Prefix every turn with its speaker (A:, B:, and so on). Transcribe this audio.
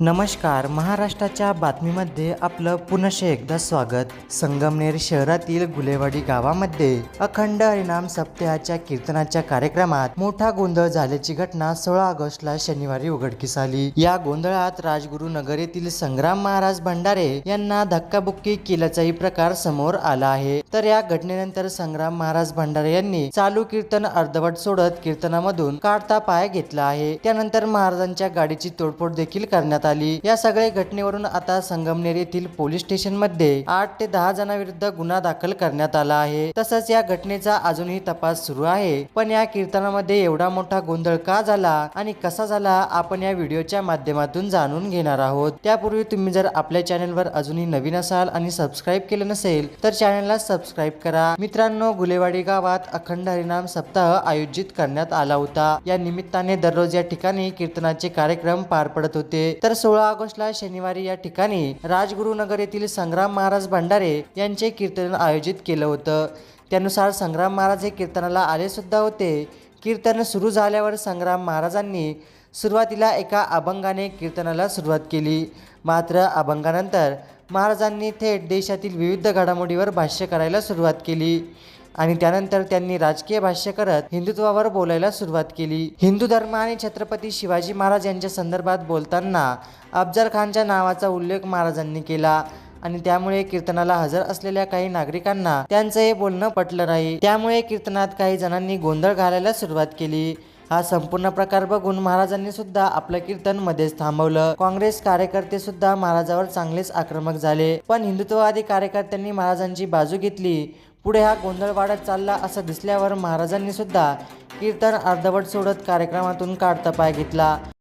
A: नमस्कार महाराष्ट्राच्या बातमीमध्ये आपलं पुनश्च एकदा स्वागत. संगमनेर शहरातील गुलेवाडी गावामध्ये अखंड हरिनाम सप्ताहाच्या कीर्तनाच्या कार्यक्रमात मोठा गोंधळ झाल्याची घटना सोळा ऑगस्टला शनिवारी उघडकीस आली. या गोंधळात राजगुरू नगर येथील संग्राम महाराज भंडारे यांना धक्काबुक्की केल्याचाही प्रकार समोर आला आहे. तर या घटनेनंतर संग्राम महाराज भंडारे यांनी चालू कीर्तन अर्धवट सोडत कीर्तनामधून काढता पाय घेतला आहे. त्यानंतर महाराजांच्या गाडीची तोडफोड देखील करण्यात आली. या सगळ्या घटनेवरून आता संगमनेर येथील पोलीस स्टेशनमध्ये आठ ते दहा जणांविरुद्ध गुन्हा दाखल करण्यात आला आहे. तसंच या घटनेचा अजूनही तपास सुरू आहे. पण या कीर्तनामध्ये एवढा मोठा गोंधळ का झाला आणि कसा झाला आपण या व्हिडिओच्या माध्यमातून जाणून घेणार आहोत. त्यापूर्वी तुम्ही जर आपल्या चॅनलवर अजूनही नवीन असाल आणि सबस्क्राईब केलं नसेल तर चॅनलला सबस्क्राईब करा. मित्रांनो गुलेवाडी गावात अखंड हरिनाम सप्ताह आयोजित करण्यात आला होता. या निमित्ताने दररोज या ठिकाणी कीर्तनाचे कार्यक्रम पार पडत होते. तर सोळा ऑगस्टला शनिवारी या ठिकाणी राजगुरुनगर येथील संग्राम महाराज भंडारे यांचे कीर्तन आयोजित केलं होतं. त्यानुसार संग्राम महाराज हे कीर्तनाला आले सुद्धा होते. कीर्तन सुरू झाल्यावर संग्राम महाराजांनी सुरुवातीला एका अभंगाने कीर्तनाला सुरुवात केली. मात्र अभंगानंतर महाराजांनी थेट देशातील विविध घडामोडीवर भाष्य करायला सुरुवात केली. आणि त्यानंतर त्यांनी राजकीय भाष्य करत हिंदुत्वावर बोलायला सुरुवात केली. हिंदू धर्म आणि छत्रपती शिवाजी महाराज यांच्या संदर्भात बोलताना अफजल खानच्या नावाचा उल्लेख महाराजांनी केला आणि त्यामुळे कीर्तनाला हजर असलेल्या काही नागरिकांना त्यांचं हे बोलणं पटलं नाही. त्यामुळे कीर्तनात काही जणांनी गोंधळ घालायला सुरुवात केली. हा संपूर्ण प्रकार बघून महाराजांनी सुद्धा आपलं कीर्तन मध्येच थांबवलं. काँग्रेस कार्यकर्ते सुद्धा महाराजावर चांगलेच आक्रमक झाले. पण हिंदुत्ववादी कार्यकर्त्यांनी महाराजांची बाजू घेतली. पुढे हा गोंधळ वाढत चालला असं दिसल्यावर महाराजांनी सुद्धा कीर्तन अर्धवट सोडत कार्यक्रमातून काढता पाय घेतला.